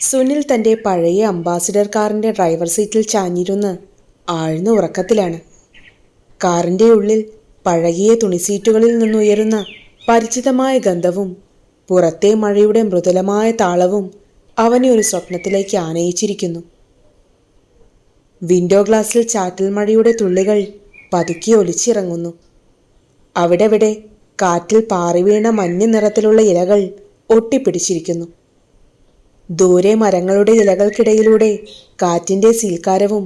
സുനിൽ തന്റെ പഴയ അംബാസിഡർ കാറിന്റെ ഡ്രൈവർ സീറ്റിൽ ചാഞ്ഞിരുന്ന് ആഴ്ന്ന ഉറക്കത്തിലാണ്. കാറിന്റെ ഉള്ളിൽ പഴകിയ തുണിസീറ്റുകളിൽ നിന്നുയരുന്ന പരിചിതമായ ഗന്ധവും പുറത്തെ മഴയുടെ മൃദുലമായ താളവും അവനെ ഒരു സ്വപ്നത്തിലേക്ക് ആനയിച്ചിരിക്കുന്നു. വിൻഡോ ഗ്ലാസിൽ ചാറ്റൽ മഴയുടെ തുള്ളികൾ പതുക്കി ഒലിച്ചിറങ്ങുന്നു. അവിടെവിടെ കാറ്റിൽ പാറി വീണ മഞ്ഞ നിറത്തിലുള്ള ഇലകൾ ഒട്ടിപ്പിടിച്ചിരിക്കുന്നു. ദൂരെ മരങ്ങളുടെ ഇലകൾക്കിടയിലൂടെ കാറ്റിന്റെ സീൽക്കാരവും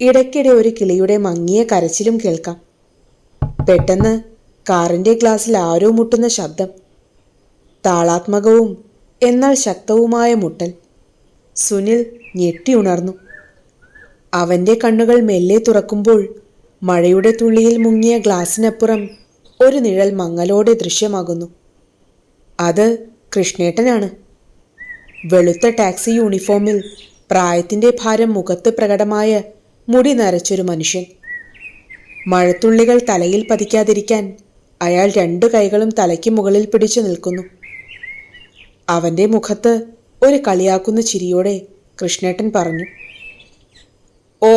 ഇടയ്ക്കിടെ ഒരു കിളിയുടെ മങ്ങിയ കരച്ചിലും കേൾക്കാം. പെട്ടെന്ന് കാറിന്റെ ഗ്ലാസ്സിൽ ആരോ മുട്ടുന്ന ശബ്ദം താളാത്മകവും എന്നാൽ ശക്തവുമായ മുട്ടൽ സുനിൽ ഞെട്ടിയുണർന്നു അവന്റെ കണ്ണുകൾ മെല്ലെ തുറക്കുമ്പോൾ മഴയുടെ തുള്ളിയിൽ മുങ്ങിയ ഗ്ലാസ്സിനപ്പുറം ഒരു നിഴൽ മങ്ങലോടെ ദൃശ്യമാകുന്നു. അത് കൃഷ്ണേട്ടനാണ്. വെളുത്ത ടാക്സി യൂണിഫോമിൽ പ്രായത്തിന്റെ ഭാരം മുഖത്ത് പ്രകടമായ മുടി നരച്ചൊരു മനുഷ്യൻ. മഴത്തുള്ളികൾ തലയിൽ പതിക്കാതിരിക്കാൻ അയാൾ രണ്ടു കൈകളും തലയ്ക്ക് മുകളിൽ പിടിച്ചു നിൽക്കുന്നു. അവന്റെ മുഖത്ത് ഒരു കളിയാക്കുന്ന ചിരിയോടെ കൃഷ്ണേട്ടൻ പറഞ്ഞു ഓ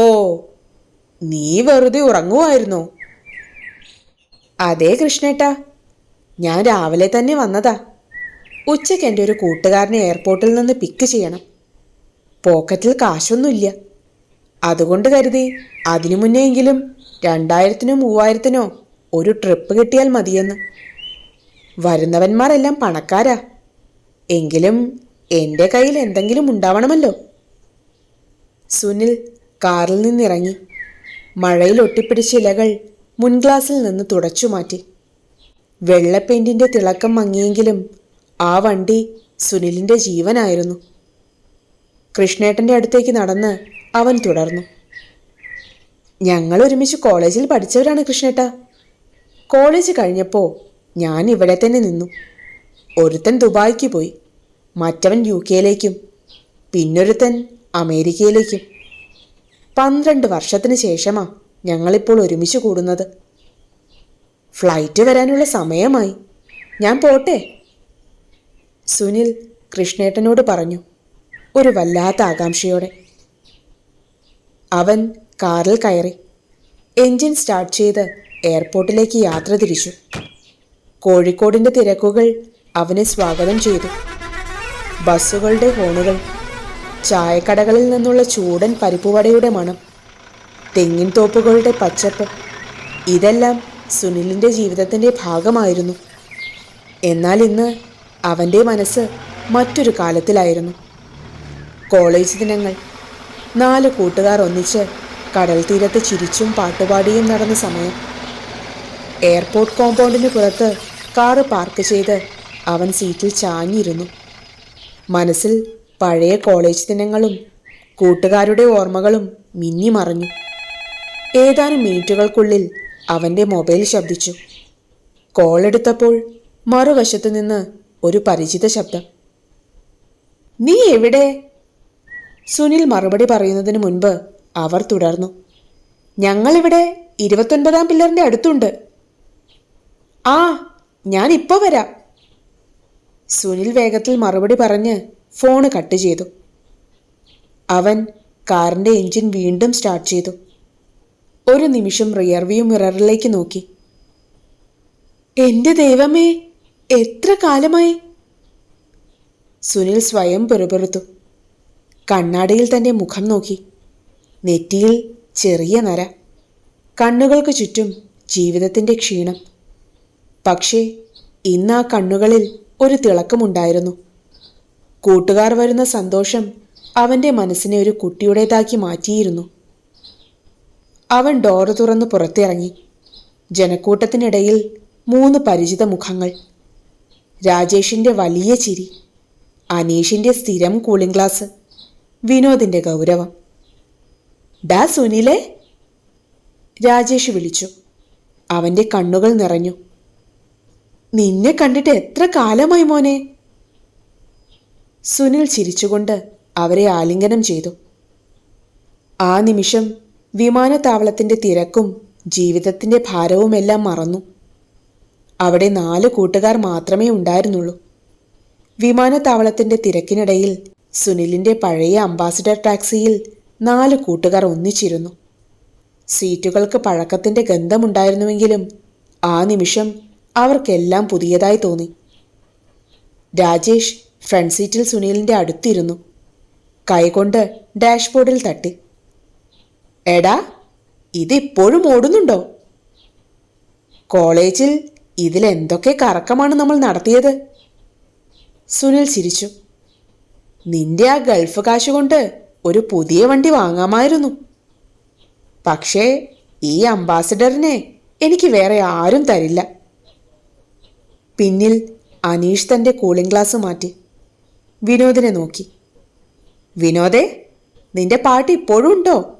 നീ വെറുതെ ഉറങ്ങുമായിരുന്നോ അതേ കൃഷ്ണേട്ടാ ഞാൻ രാവിലെ തന്നെ വന്നതാ. ഉച്ചയ്ക്ക് എന്റെ ഒരു കൂട്ടുകാരനെ എയർപോർട്ടിൽ നിന്ന് പിക്ക് ചെയ്യണം. പോക്കറ്റിൽ കാശൊന്നുമില്ല. അതുകൊണ്ട് കരുതി അതിനു മുന്നെയെങ്കിലും രണ്ടായിരത്തിനോ മൂവായിരത്തിനോ ഒരു ട്രിപ്പ് കിട്ടിയാൽ മതിയെന്ന്. വരുന്നവന്മാരെല്ലാം പണക്കാരാ. എങ്കിലും എന്റെ കയ്യിൽ എന്തെങ്കിലും ഉണ്ടാവണമല്ലോ. സുനിൽ കാറിൽ നിന്നിറങ്ങി. മഴയിൽ ഒട്ടിപ്പിടിച്ച ഇലകൾ മുൻഗ്ലാസിൽ നിന്ന് തുടച്ചു മാറ്റി വെള്ളപ്പെയിന്റിന്റെ തിളക്കം മങ്ങിയെങ്കിലും ആ വണ്ടി സുനിലിന്റെ ജീവനായിരുന്നു. കൃഷ്ണേട്ടന്റെ അടുത്തേക്ക് നടന്ന് അവൻ തുടർന്നു. ഞങ്ങൾ ഒരുമിച്ച് കോളേജിൽ പഠിച്ചവരാണ് കൃഷ്ണേട്ട. കോളേജ് കഴിഞ്ഞപ്പോൾ ഞാൻ ഇവിടെ തന്നെ നിന്നു. ഒരുത്തൻ ദുബായിക്ക് പോയി മറ്റവൻ യു കെയിലേക്കും പിന്നൊരുത്തൻ അമേരിക്കയിലേക്കും. പന്ത്രണ്ട് വർഷത്തിന് ശേഷമാ ഞങ്ങളിപ്പോൾ ഒരുമിച്ച് കൂടുന്നത്. ഫ്ലൈറ്റ് വരാനുള്ള സമയമായി. ഞാൻ പോട്ടെ? സുനിൽ കൃഷ്ണേട്ടനോട് പറഞ്ഞു ഒരു വല്ലാത്ത ആകാംക്ഷയോടെ. അവൻ കാറിൽ കയറി എഞ്ചിൻ സ്റ്റാർട്ട് ചെയ്ത് എയർപോർട്ടിലേക്ക് യാത്ര തിരിച്ചു. കോഴിക്കോടിന്റെ തിരക്കുകൾ അവനെ സ്വാഗതം ചെയ്തു. ബസ്സുകളുടെ ഹോണുകൾ ചായക്കടകളിൽ നിന്നുള്ള ചൂടൻ പരിപ്പുവടയുടെ മണം തെങ്ങിൻ തോപ്പുകളുടെ പച്ചപ്പ് ഇതെല്ലാം സുനിലിന്റെ ജീവിതത്തിന്റെ ഭാഗമായിരുന്നു. എന്നാൽ ഇന്ന് അവന്റെ മനസ്സ് മറ്റൊരു കാലത്തിലായിരുന്നു. കോളേജ് ദിനങ്ങൾ നാല് കൂട്ടുകാർ ഒന്നിച്ച് കടൽ തീരത്ത് ചിരിച്ചും പാട്ടുപാടിയും നടന്ന സമയം. എയർപോർട്ട് കോമ്പൗണ്ടിന് പുറത്ത് കാറ് പാർക്ക് ചെയ്ത് അവൻ സീറ്റിൽ ചാഞ്ഞിരുന്നു. മനസ്സിൽ പഴയ കോളേജ് ദിനങ്ങളും കൂട്ടുകാരുടെ ഓർമ്മകളും മിന്നി മിന്നിമറഞ്ഞു ഏതാനും മിനിറ്റുകൾക്കുള്ളിൽ അവന്റെ മൊബൈൽ ശബ്ദിച്ചു. കോൾ എടുത്തപ്പോൾ മറുവശത്തു നിന്ന് ഒരു പരിചിത ശബ്ദം. നീ എവിടെ? സുനിൽ മറുപടി പറയുന്നതിന് മുൻപ് അവർ തുടർന്നു. ഞങ്ങളിവിടെ ഇരുപത്തൊൻപതാം പില്ലറിന്റെ അടുത്തുണ്ട്. ആ ഞാൻ ഇപ്പോൾ വരാം. സുനിൽ വേഗത്തിൽ മറുപടി പറഞ്ഞ് ഫോണ് കട്ട് ചെയ്തു. അവൻ കാറിന്റെ എഞ്ചിൻ വീണ്ടും സ്റ്റാർട്ട് ചെയ്തു. ഒരു നിമിഷം റിയർവ്യൂ മിററിലേക്ക് നോക്കി. എന്റെ ദൈവമേ എത്ര കാലമായി? സുനിൽ സ്വയം പെറുപെറുത്തു. കണ്ണാടിയിൽ തന്റെ മുഖം നോക്കി. നെറ്റിയിൽ ചെറിയ നര. കണ്ണുകൾക്ക് ചുറ്റും ജീവിതത്തിന്റെ ക്ഷീണം. പക്ഷേ ഇന്ന് ആ കണ്ണുകളിൽ ഒരു തിളക്കമുണ്ടായിരുന്നു. കൂട്ടുകാർ വരുന്ന സന്തോഷം അവന്റെ മനസ്സിനെ ഒരു കുട്ടിയുടേതാക്കി മാറ്റിയിരുന്നു. അവൻ ഡോറ് തുറന്ന് പുറത്തിറങ്ങി. ജനക്കൂട്ടത്തിനിടയിൽ മൂന്ന് പരിചിത മുഖങ്ങൾ. രാജേഷിന്റെ വലിയ ചിരി അനീഷിന്റെ സ്ഥിരം കൂളിംഗ് ഗ്ലാസ് വിനോദിന്റെ ഗൗരവം. ഡാ സുനിലെ രാജേഷ് വിളിച്ചു. അവന്റെ കണ്ണുകൾ നിറഞ്ഞു. നിന്നെ കണ്ടിട്ട് എത്ര കാലമായി മോനെ? സുനിൽ ചിരിച്ചുകൊണ്ട് അവരെ ആലിംഗനം ചെയ്തു. ആ നിമിഷം വിമാനത്താവളത്തിന്റെ തിരക്കും ജീവിതത്തിന്റെ ഭാരവുമെല്ലാം മറന്നു. അവിടെ നാല് കൂട്ടുകാർ മാത്രമേ ഉണ്ടായിരുന്നുള്ളൂ. വിമാനത്താവളത്തിന്റെ തിരക്കിനിടയിൽ സുനിലിന്റെ പഴയ അംബാസിഡർ ടാക്സിയിൽ നാല് കൂട്ടുകാർ ഒന്നിച്ചിരുന്നു. സീറ്റുകൾക്ക് പഴക്കത്തിന്റെ ഗന്ധമുണ്ടായിരുന്നുവെങ്കിലും ആ നിമിഷം അവർക്കെല്ലാം പുതിയതായി തോന്നി. രാജേഷ് ഫ്രണ്ട് സീറ്റിൽ സുനിലിന്റെ അടുത്തിരുന്നു. കൈകൊണ്ട് ഡാഷ്ബോർഡിൽ തട്ടി. എടാ ഇതിപ്പോഴും ഓടുന്നുണ്ടോ? കോളേജിൽ ഇതിലെന്തൊക്കെ കറക്കമാണ് നമ്മൾ നടത്തിയത്? സുനിൽ ചിരിച്ചു. നിന്റെ ആ ഗൾഫ് കാശ് കൊണ്ട് ഒരു പുതിയ വണ്ടി വാങ്ങാമായിരുന്നു. പക്ഷേ ഈ അംബാസിഡറിനെ എനിക്ക് വേറെ ആരും തരില്ല. പിന്നിൽ അനീഷ് തന്റെ കൂളിംഗ് ഗ്ലാസ് മാറ്റി. വിനോദിനെ നോക്കി. വിനോദേ നിന്റെ പാട്ട് ഇപ്പോഴും ഉണ്ടോ?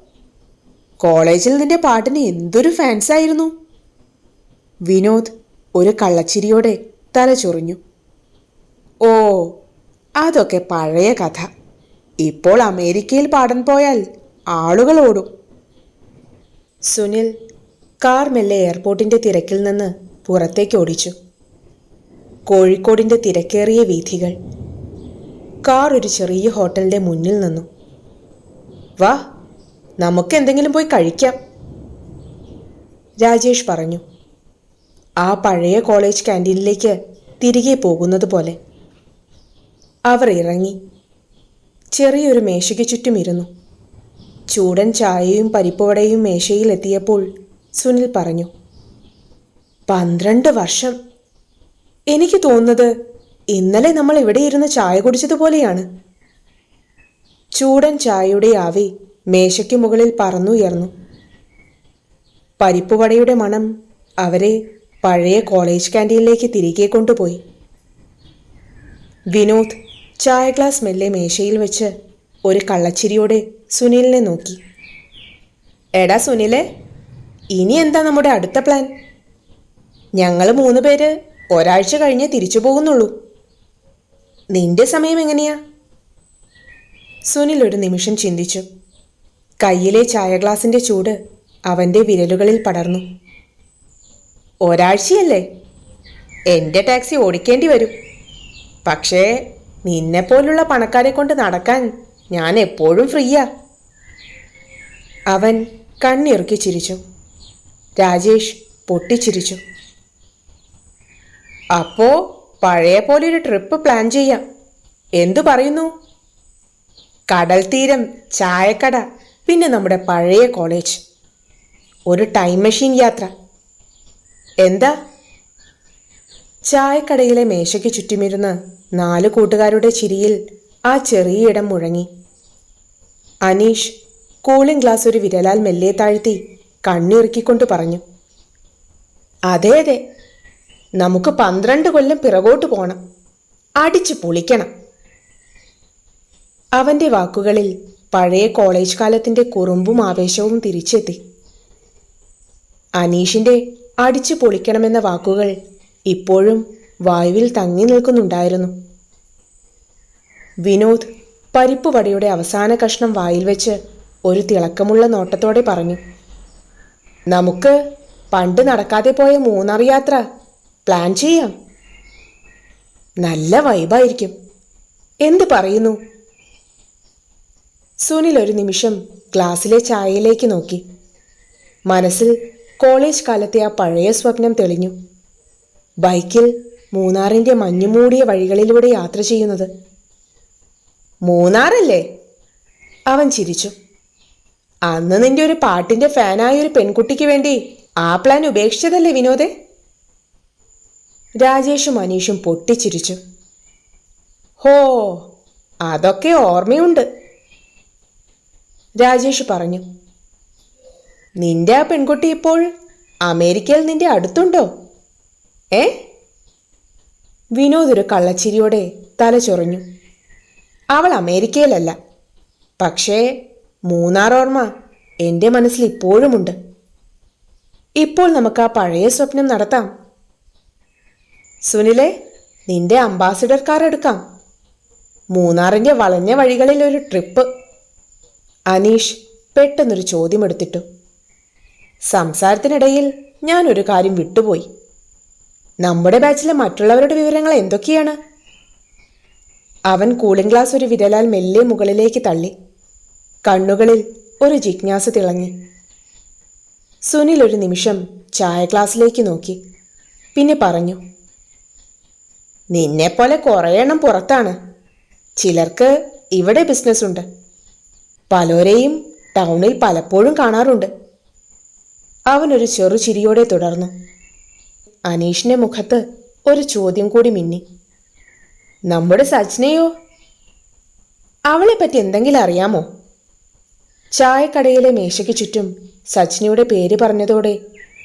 കോളേജിൽ നിന്റെ പാട്ടിന് എന്തൊരു ഫാൻസായിരുന്നു? വിനോദ് ഒരു കള്ളച്ചിരിയോടെ തല ചൊറിഞ്ഞു. ഓ അതൊക്കെ പഴയ കഥ. ഇപ്പോൾ അമേരിക്കയിൽ പാടാൻ പോയാൽ ആളുകൾ ഓടും. സുനിൽ കാർ മെല്ലെ എയർപോർട്ടിന്റെ തിരക്കിൽ നിന്ന് പുറത്തേക്ക് ഓടിച്ചു. കോഴിക്കോടിന്റെ തിരക്കേറിയ വീഥികൾ. കാർ ഒരു ചെറിയ ഹോട്ടലിന്റെ മുന്നിൽ നിന്നു. വാ നമുക്ക് എന്തെങ്കിലും പോയി കഴിക്കാം. രാജേഷ് പറഞ്ഞു. ആ പഴയ കോളേജ് ക്യാന്റീനിലേക്ക് തിരികെ പോകുന്നത് പോലെ. അവർ ഇറങ്ങി. ചെറിയൊരു മേശയ്ക്ക് ചുറ്റും ഇരുന്നു. ചൂടൻ ചായയും പരിപ്പുവടയും മേശയിലെത്തിയപ്പോൾ സുനിൽ പറഞ്ഞു പന്ത്രണ്ട് വർഷം. എനിക്ക് തോന്നുന്നത് ഇന്നലെ നമ്മൾ ഇവിടെ ഇരുന്ന് ചായ കുടിച്ചതുപോലെയാണ് ചൂടൻ ചായയുടെ ആവി മേശയ്ക്ക് മുകളിൽ പറന്നുയർന്നു. പരിപ്പുവടയുടെ മണം അവരെ പഴയ കോളേജ് ക്യാന്റീനിലേക്ക് തിരികെ കൊണ്ടുപോയി. വിനോദ് ചായ ഗ്ലാസ് മെല്ലെ മേശയിൽ വെച്ച് ഒരു കള്ളച്ചിരിയോടെ സുനിലിനെ നോക്കി. എടാ സുനിലെ ഇനി എന്താ നമ്മുടെ അടുത്ത പ്ലാൻ? ഞങ്ങൾ മൂന്ന് പേര് ഒരാഴ്ച കഴിഞ്ഞേ തിരിച്ചു പോകുന്നുള്ളൂ. നിന്റെ സമയം എങ്ങനെയാ? സുനിൽ ഒരു നിമിഷം ചിന്തിച്ചു. കയ്യിലെ ചായ ഗ്ലാസിന്റെ ചൂട് അവന്റെ വിരലുകളിൽ പടർന്നു. ഒരാഴ്ചയല്ലേ? എന്റെ ടാക്സി ഓടിക്കേണ്ടി വരും. പക്ഷേ നിന്നെപ്പോലുള്ള പണക്കാരെ കൊണ്ട് നടക്കാൻ ഞാൻ എപ്പോഴും ഫ്രീയാ. അവൻ കണ്ണിറുക്കി ചിരിച്ചു. രാജേഷ് പൊട്ടിച്ചിരിച്ചു. അപ്പോ പഴയ പോലെ ഒരു ട്രിപ്പ് പ്ലാൻ ചെയ്യാം. എന്തു പറയുന്നു? കടൽ തീരം ചായക്കട പിന്നെ നമ്മുടെ പഴയ കോളേജ്. ഒരു ടൈം മെഷീൻ യാത്ര. എന്താ? ചായക്കടയിലെ മേശയ്ക്ക് ചുറ്റുമിരുന്ന് നാല് കൂട്ടുകാരുടെ ചിരിയിൽ ആ ചെറിയ ഇടം മുഴങ്ങി. അനീഷ് കൂളിംഗ് ഗ്ലാസ് ഒരു വിരലാൽ മെല്ലെ താഴ്ത്തി കണ്ണിറുക്കിക്കൊണ്ട് പറഞ്ഞു. അതെ അതെ. നമുക്ക് പന്ത്രണ്ട് കൊല്ലം പിറകോട്ട് പോണം. അടിച്ചു പൊളിക്കണം. അവന്റെ വാക്കുകളിൽ പഴയ കോളേജ് കാലത്തിന്റെ കുറുമ്പും ആവേശവും തിരിച്ചെത്തി. അനീഷിന്റെ അടിച്ചു പൊളിക്കണമെന്ന വാക്കുകൾ ഇപ്പോഴും വായുവിൽ തങ്ങി നിൽക്കുന്നുണ്ടായിരുന്നു. വിനോദ് പരിപ്പ് വടയുടെ അവസാന കഷ്ണം വായിൽ വെച്ച് ഒരു തിളക്കമുള്ള നോട്ടത്തോടെ പറഞ്ഞു നമുക്ക് പണ്ട് നടക്കാതെ പോയ മൂന്നാർ യാത്ര പ്ലാൻ ചെയ്യാം. നല്ല വൈബായിരിക്കും. എന്ത് പറയുന്നു? സുനിൽ ഒരു നിമിഷം ഗ്ലാസ്സിലെ ചായയിലേക്ക് നോക്കി. മനസ്സിൽ കോളേജ് കാലത്തെ ആ പഴയ സ്വപ്നം തെളിഞ്ഞു. ബൈക്കിൽ മൂന്നാറിന്റെ മഞ്ഞുമൂടിയ വഴികളിലൂടെ യാത്ര ചെയ്യുന്നത്. മൂന്നാറല്ലേ? അവൻ ചിരിച്ചു. അന്ന് നിന്റെ ഒരു പാട്ടിന്റെ ഫാനായ ഒരു പെൺകുട്ടിക്ക് വേണ്ടി ആ പ്ലാൻ ഉപേക്ഷിച്ചതല്ലേ വിനോദേ? രാജേഷും അനീഷും പൊട്ടിച്ചിരിച്ചു. ഹോ അതൊക്കെ ഓർമ്മയുണ്ട്. രാജേഷ് പറഞ്ഞു. നിന്റെ ആ പെൺകുട്ടി ഇപ്പോൾ അമേരിക്കയിൽ നിന്റെ അടുത്തുണ്ടോ? ഏ? വിനോദ് ഒരു കള്ളച്ചിരിയോടെ തല ചൊറിഞ്ഞു. അവൾ അമേരിക്കയിലല്ല. പക്ഷേ മൂന്നാർ ഓർമ്മ എന്റെ മനസ്സിൽ ഇപ്പോഴുമുണ്ട്. ഇപ്പോൾ നമുക്ക് ആ പഴയ സ്വപ്നം നടത്താം. സുനിലെ നിന്റെ അംബാസിഡർ കാർ എടുക്കാം. മൂന്നാറിന്റെ വളഞ്ഞ വഴികളിൽ ഒരു ട്രിപ്പ്. അനീഷ് പെട്ടെന്നൊരു ചോദ്യം എടുത്തിട്ടു സംസാരത്തിനിടയിൽ ഞാൻ ഒരു കാര്യം വിട്ടുപോയി. നമ്മുടെ ബാച്ചിലെ മറ്റുള്ളവരുടെ വിവരങ്ങൾ എന്തൊക്കെയാണ്? അവൻ കൂളിംഗ് ഗ്ലാസ് ഒരു വിരലാൽ മെല്ലെ മുകളിലേക്ക് തള്ളി. കണ്ണുകളിൽ ഒരു ജിജ്ഞാസ തിളങ്ങി. സുനിൽ ഒരു നിമിഷം ചായ ഗ്ലാസ്സിലേക്ക് നോക്കി. പിന്നെ പറഞ്ഞു നിന്നെപ്പോലെ കുറേ എണ്ണം പുറത്താണ്. ചിലർക്ക് ഇവിടെ ബിസിനസ് ഉണ്ട് പലരെയും ടൗണിൽ പലപ്പോഴും കാണാറുണ്ട്. അവനൊരു ചെറു ചിരിയോടെ തുടർന്നു. അനീഷിന്റെ മുഖത്ത് ഒരു ചോദ്യം കൂടി മിന്നി. നമ്മുടെ സജ്നയോ? അവളെപ്പറ്റി എന്തെങ്കിലും അറിയാമോ? ചായക്കടയിലെ മേശയ്ക്ക് ചുറ്റും സജ്നയുടെ പേര് പറഞ്ഞതോടെ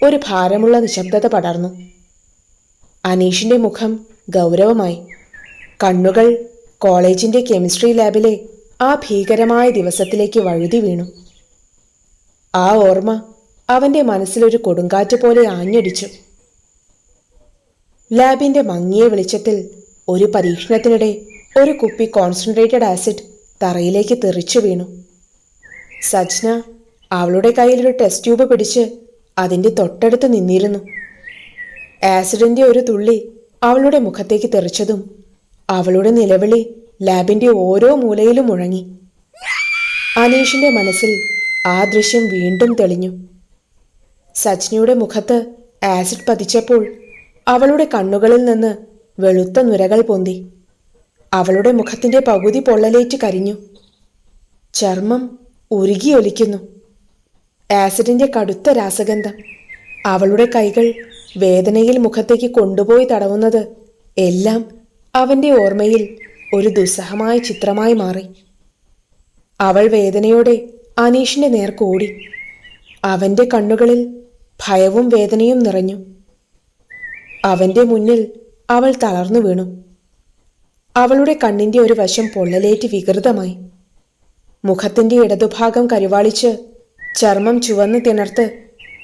ഒരു ഭാരമുള്ള നിശബ്ദത പടർന്നു. അനീഷിന്റെ മുഖം ഗൗരവമായി. കണ്ണുകൾ കോളേജിന്റെ കെമിസ്ട്രി ലാബിലെ ആ ഭീകരമായ ദിവസത്തിലേക്ക് വഴുതി വീണു. ആ ഓർമ്മ അവന്റെ മനസ്സിലൊരു കൊടുങ്കാറ്റ് പോലെ ആഞ്ഞടിച്ചു. ലാബിന്റെ മങ്ങിയ വെളിച്ചത്തിൽ ഒരു പരീക്ഷണത്തിനിടെ ഒരു കുപ്പി കോൺസെൻട്രേറ്റഡ് ആസിഡ് തറയിലേക്ക് തെറിച്ചു വീണു. സജ്ന അവളുടെ കയ്യിലൊരു ടെസ്റ്റ് ട്യൂബ് പിടിച്ച് അതിന്റെ തൊട്ടടുത്ത് നിന്നിരുന്നു. ആസിഡിന്റെ ഒരു തുള്ളി അവളുടെ മുഖത്തേക്ക് തെറിച്ചതും അവളുടെ നിലവിളി ലാബിന്റെ ഓരോ മൂലയിലും മുഴങ്ങി. അനീഷിന്റെ മനസ്സിൽ ആ ദൃശ്യം വീണ്ടും തെളിഞ്ഞു. സജ്നയുടെ മുഖത്ത് ആസിഡ് പതിച്ചപ്പോൾ അവളുടെ കണ്ണുകളിൽ നിന്ന് വെളുത്ത നുരകൾ പൊന്തി. അവളുടെ മുഖത്തിന്റെ പകുതി പൊള്ളലേറ്റ് കരിഞ്ഞു. ചർമ്മം ഉരുകിയൊലിക്കുന്നു ആസിഡിന്റെ കടുത്ത രാസഗന്ധം അവളുടെ കൈകൾ വേദനയിൽ മുഖത്തേക്ക് കൊണ്ടുപോയി തടവുന്നത് എല്ലാം അവന്റെ ഓർമ്മയിൽ ഒരു ദുസ്സഹമായ ചിത്രമായി മാറി. അവൾ വേദനയോടെ അനീഷിന്റെ നേർക്കോടി അവന്റെ കണ്ണുകളിൽ ഭയവും വേദനയും നിറഞ്ഞു. അവന്റെ മുന്നിൽ അവൾ തളർന്നു വീണു. അവളുടെ കണ്ണിന്റെ ഒരു വശം പൊള്ളലേറ്റ് വികൃതമായി. മുഖത്തിന്റെ ഇടതുഭാഗം കരുവാളിച്ച് ചർമ്മം ചുവന്ന് തിണർത്ത്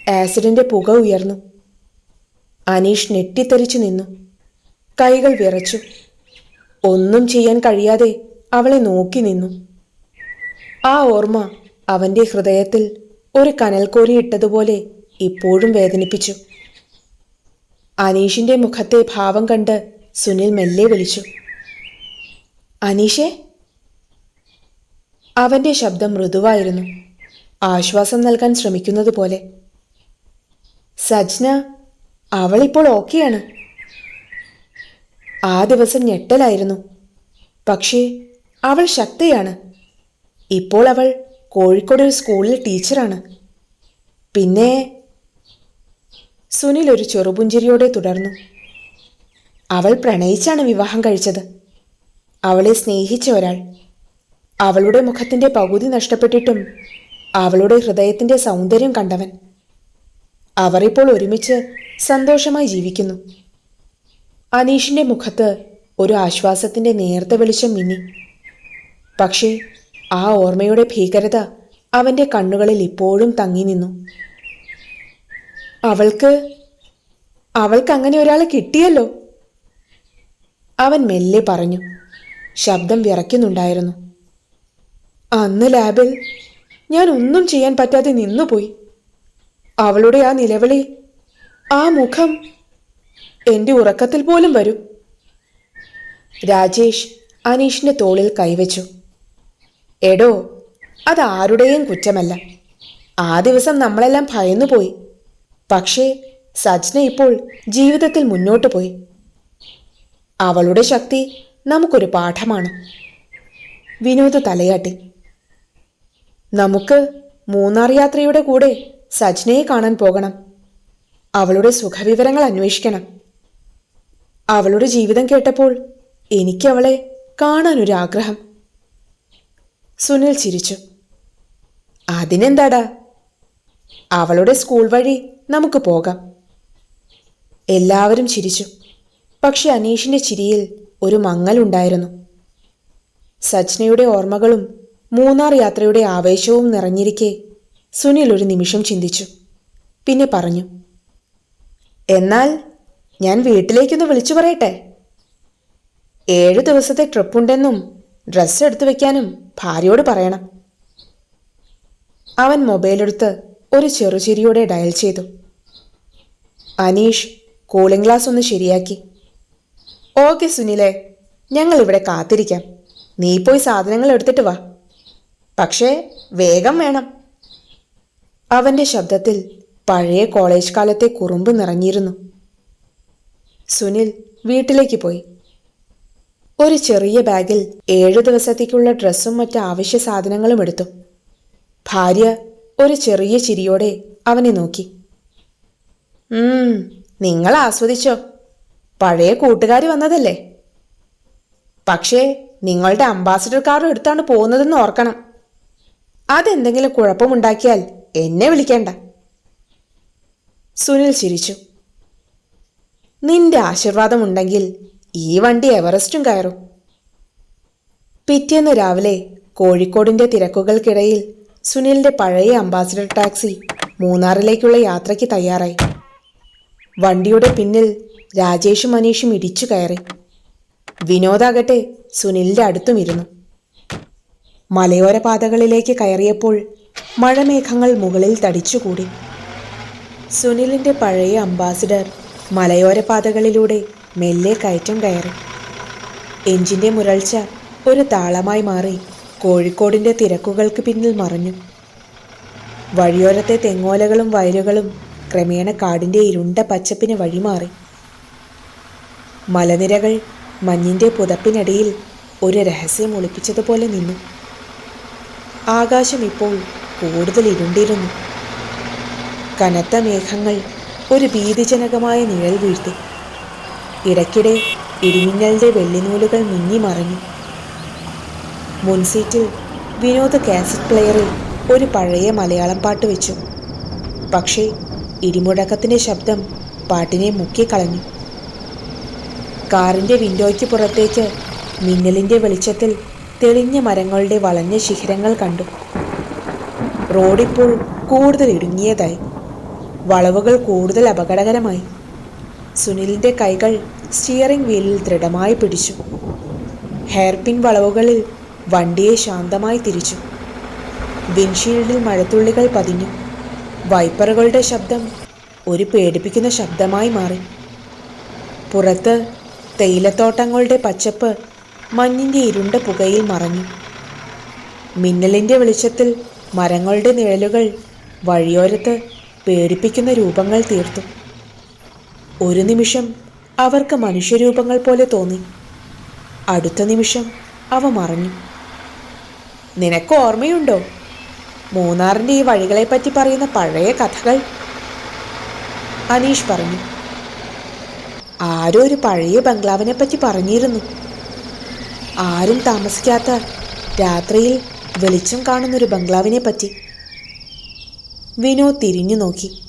ആസിഡിന്റെ പുക ഉയർന്നു. അനീഷ് ഞെട്ടിത്തെറിച്ചു നിന്നു. കൈകൾ വിറച്ചു. ഒന്നും ചെയ്യാൻ കഴിയാതെ അവളെ നോക്കി നിന്നു. ആ ഓർമ്മ അവന്റെ ഹൃദയത്തിൽ ഒരു കനൽക്കോരി ഇട്ടതുപോലെ ഇപ്പോഴും വേദനിപ്പിച്ചു. അനീഷിന്റെ മുഖത്തെ ഭാവം കണ്ട് സുനിൽ മെല്ലെ വിളിച്ചു. അനീഷേ? അവന്റെ ശബ്ദം മൃദുവായിരുന്നു. ആശ്വാസം നൽകാൻ ശ്രമിക്കുന്നത് പോലെ. സജ്ന അവളിപ്പോൾ ഓക്കെയാണ്. ആ ദിവസം ഞെട്ടലായിരുന്നു. പക്ഷേ അവൾ ശക്തിയാണ്. ഇപ്പോൾ അവൾ കോഴിക്കോട് ഒരു സ്കൂളിൽ ടീച്ചറാണ്. പിന്നെ സുനിൽ ഒരു ചെറുപുഞ്ചിരിയോടെ തുടർന്നു. അവൾ പ്രണയിച്ചാണ് വിവാഹം കഴിച്ചത്. അവളെ സ്നേഹിച്ച ഒരാൾ. അവളുടെ മുഖത്തിന്റെ പകുതി നഷ്ടപ്പെട്ടിട്ടും അവളുടെ ഹൃദയത്തിന്റെ സൗന്ദര്യം കണ്ടവൻ. അവർ ഇപ്പോൾ ഒരുമിച്ച് സന്തോഷമായി ജീവിക്കുന്നു. അനീഷിന്റെ മുഖത്ത് ഒരു ആശ്വാസത്തിന്റെ നേർത്ത വെളിച്ചം മിന്നി. പക്ഷേ ആ ഓർമ്മയുടെ ഭീകരത അവന്റെ കണ്ണുകളിൽ ഇപ്പോഴും തങ്ങി നിന്നു. അവൾക്ക് അവൾക്ക് അങ്ങനെ ഒരാളെ കിട്ടിയല്ലോ? അവൻ മെല്ലെ പറഞ്ഞു. ശബ്ദം വിറയ്ക്കുന്നുണ്ടായിരുന്നു. അന്ന് ലാബിൽ ഞാൻ ഒന്നും ചെയ്യാൻ പറ്റാതെ നിന്നുപോയി. അവളുടെ ആ നിലവിളി ആ മുഖം എന്റെ ഉറക്കത്തിൽ പോലും വരും. രാജേഷ് അനീഷിന്റെ തോളിൽ കൈവച്ചു. എടോ അത് ആരുടെയും കുറ്റമല്ല. ആ ദിവസം നമ്മളെല്ലാം ഭയന്നുപോയി. പക്ഷേ സജ്ന ഇപ്പോൾ ജീവിതത്തിൽ മുന്നോട്ട് പോയി. അവളുടെ ശക്തി നമുക്കൊരു പാഠമാണ്. വിനോദ് തലയാട്ടി. നമുക്ക് മൂന്നാർ യാത്രയുടെ കൂടെ സജ്നയെ കാണാൻ പോകണം. അവളുടെ സുഖവിവരങ്ങൾ അന്വേഷിക്കണം. അവളുടെ ജീവിതം കേട്ടപ്പോൾ എനിക്ക് അവളെ കാണാനൊരാഗ്രഹം. സുനിൽ ചിരിച്ചു. അതിനെന്താടാ? അവളുടെ സ്കൂൾ വഴി നമുക്ക് പോകാം. എല്ലാവരും ചിരിച്ചു. പക്ഷെ അനീഷിന്റെ ചിരിയിൽ ഒരു മങ്ങലുണ്ടായിരുന്നു സജ്നയുടെ ഓർമ്മകളും മൂന്നാർ യാത്രയുടെ ആവേശവും നിറഞ്ഞിരിക്കെ സുനിൽ ഒരു നിമിഷം ചിന്തിച്ചു. പിന്നെ പറഞ്ഞു എന്നാൽ ഞാൻ വീട്ടിലേക്കൊന്ന് വിളിച്ചു പറയട്ടെ? ഏഴ് ദിവസത്തെ ട്രിപ്പുണ്ടെന്നും ഡ്രസ്സ് എടുത്തു വെക്കാനും ഭാര്യയോട് പറയണം. അവൻ മൊബൈലെടുത്ത് ഒരു ചെറുചിരിയോടെ ഡയൽ ചെയ്തു. അനീഷ് കൂളിംഗ് ഗ്ലാസ് ഒന്ന് ശരിയാക്കി. ഓക്കെ സുനിലെ ഞങ്ങൾ ഇവിടെ കാത്തിരിക്കാം. നീ പോയി സാധനങ്ങൾ എടുത്തിട്ട് വാ. പക്ഷേ വേഗം വേണം. അവന്റെ ശബ്ദത്തിൽ പഴയ കോളേജ് കാലത്തെ കുറുമ്പ് നിറഞ്ഞിരുന്നു. സുനിൽ വീട്ടിലേക്ക് പോയി. ഒരു ചെറിയ ബാഗിൽ ഏഴ് ദിവസത്തേക്കുള്ള ഡ്രസ്സും മറ്റ് ആവശ്യ സാധനങ്ങളും എടുത്തു. ഭാര്യ ഒരു ചെറിയ ചിരിയോടെ അവനെ നോക്കി. നിങ്ങൾ ആസ്വദിച്ചോ? പഴയ കൂട്ടുകാരി വന്നതല്ലേ? പക്ഷേ നിങ്ങളുടെ അംബാസഡർ കാർ എടുത്താണ് പോകുന്നതെന്ന് ഓർക്കണം. അതെന്തെങ്കിലും കുഴപ്പമുണ്ടാക്കിയാൽ എന്നെ വിളിക്കേണ്ട. സുനിൽ ചിരിച്ചു. നിന്റെ ആശീർവാദമുണ്ടെങ്കിൽ ഈ വണ്ടി എവറസ്റ്റും കയറും. പിറ്റേന്ന് രാവിലെ കോഴിക്കോടിന്റെ തിരക്കുകൾക്കിടയിൽ സുനിലിന്റെ പഴയ അംബാസിഡർ ടാക്സി മൂന്നാറിലേക്കുള്ള യാത്രയ്ക്ക് തയ്യാറായി. വണ്ടിയുടെ പിന്നിൽ രാജേഷും മനീഷും ഇടിച്ചു കയറി. വിനോദാകട്ടെ സുനിലിന്റെ അടുത്തും ഇരുന്നു. മലയോര പാതകളിലേക്ക് കയറിയപ്പോൾ മഴമേഘങ്ങൾ മുകളിൽ തടിച്ചുകൂടി. സുനിലിന്റെ പഴയ അംബാസിഡർ മലയോര പാതകളിലൂടെ മെല്ലെ കയറ്റം കയറി. എഞ്ചിന്റെ മുരൾച്ച ഒരു താളമായി മാറി കോഴിക്കോടിന്റെ തിരക്കുകൾക്ക് പിന്നിൽ മറഞ്ഞു. വഴിയോരത്തെ തെങ്ങോലകളും വയലുകളും ക്രമേണ കാടിന്റെ ഇരുണ്ട പച്ചപ്പിന് വഴിമാറി. മലനിരകൾ മഞ്ഞിന്റെ പുതപ്പിനടിയിൽ ഒരു രഹസ്യം ഒളിപ്പിച്ചതുപോലെ നിന്നു. ആകാശം ഇപ്പോൾ കൂടുതൽ ഇരുണ്ടിരുന്നു. കനത്ത മേഘങ്ങൾ ഒരു ഭീതിജനകമായ നിഴൽ വീഴ്ത്തി. ഇടയ്ക്കിടെ ഇടിമിന്നലിന്റെ വെള്ളിനൂലുകൾ മിന്നി മറഞ്ഞു. മുൻസീറ്റിൽ വിനോദ് കാസറ്റ് പ്ലെയറിൽ ഒരു പഴയ മലയാളം പാട്ട് വെച്ചു. പക്ഷേ ഇടിമുഴക്കത്തിന്റെ ശബ്ദം പാട്ടിനെ മുക്കിക്കളഞ്ഞു കാറിന്റെ വിൻഡോയ്ക്ക് പുറത്തേക്ക് മിന്നലിന്റെ വെളിച്ചത്തിൽ തെളിഞ്ഞ മരങ്ങളുടെ വളഞ്ഞ ശിഖരങ്ങൾ കണ്ടു. റോഡിപ്പോൾ കൂടുതൽ ഇടുങ്ങിയതായി. വളവുകൾ കൂടുതൽ അപകടകരമായി. സുനിലിന്റെ കൈകൾ സ്റ്റിയറിംഗ് വീലിൽ ദൃഢമായി പിടിച്ചു. ഹെയർപിൻ വളവുകളിൽ വണ്ടിയെ ശാന്തമായി തിരിച്ചു. വിൻഷീൽഡിൽ മഴത്തുള്ളികൾ പതിഞ്ഞു. വൈപ്പറുകളുടെ ശബ്ദം ഒരു പേടിപ്പിക്കുന്ന ശബ്ദമായി മാറി. പുറത്ത് തേയിലത്തോട്ടങ്ങളുടെ പച്ചപ്പ് മഞ്ഞിന്റെ ഇരുണ്ട പുകയിൽ മറഞ്ഞു. മിന്നലിന്റെ വെളിച്ചത്തിൽ മരങ്ങളുടെ നിഴലുകൾ വഴിയോരത്ത് പേടിപ്പിക്കുന്ന രൂപങ്ങൾ തീർത്തു. ഒരു നിമിഷം അവർക്ക് മനുഷ്യരൂപങ്ങൾ പോലെ തോന്നി. അടുത്ത നിമിഷം അവ മറഞ്ഞു. നിനക്ക് ഓർമ്മയുണ്ടോ? മൂന്നാറിന്റെ ഈ വഴികളെപ്പറ്റി പറയുന്ന പഴയ കഥകൾ. അനീഷ് പറഞ്ഞു. ആരോ ഒരു പഴയ ബംഗ്ലാവിനെ പറ്റി പറഞ്ഞിരുന്നു. ആരും താമസിക്കാത്ത രാത്രിയിൽ വെളിച്ചം കാണുന്നൊരു ബംഗ്ലാവിനെ പറ്റി വിനോദ് തിരിഞ്ഞു നോക്കി.